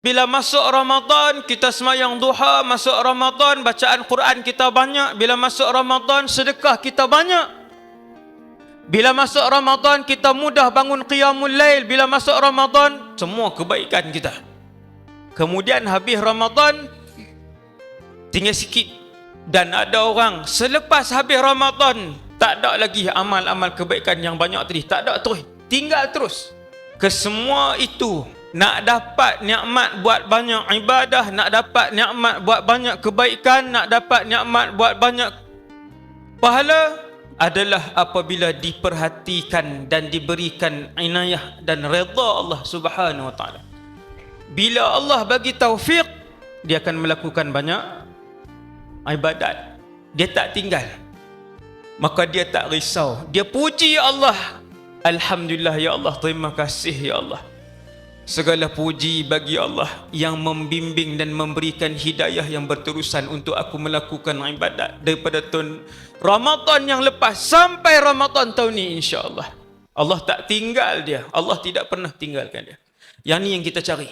Bila masuk Ramadan, kita semayang duha. Masuk Ramadan, bacaan Quran kita banyak. Bila masuk Ramadan, sedekah kita banyak. Bila masuk Ramadan, kita mudah bangun qiyamul lail. Bila masuk Ramadan, semua kebaikan kita. Kemudian habis Ramadan, tinggal sikit. Dan ada orang, selepas habis Ramadan, tak ada lagi amal-amal kebaikan yang banyak tadi. Tak ada terus. Tinggal terus. Kesemua itu nak dapat nikmat buat banyak ibadah, nak dapat nikmat buat banyak kebaikan, nak dapat nikmat buat banyak pahala adalah apabila diperhatikan dan diberikan inayah dan redha Allah Subhanahu wa taala. Bila Allah bagi taufik, dia akan melakukan banyak ibadat. Dia tak tinggal. Maka dia tak risau. Dia puji Allah. Alhamdulillah ya Allah, terima kasih ya Allah. Segala puji bagi Allah yang membimbing dan memberikan hidayah yang berterusan untuk aku melakukan ibadat daripada tahun Ramadan yang lepas sampai Ramadan tahun ini insya-Allah. Allah tak tinggal dia. Allah tidak pernah tinggalkan dia. Yang ni yang kita cari.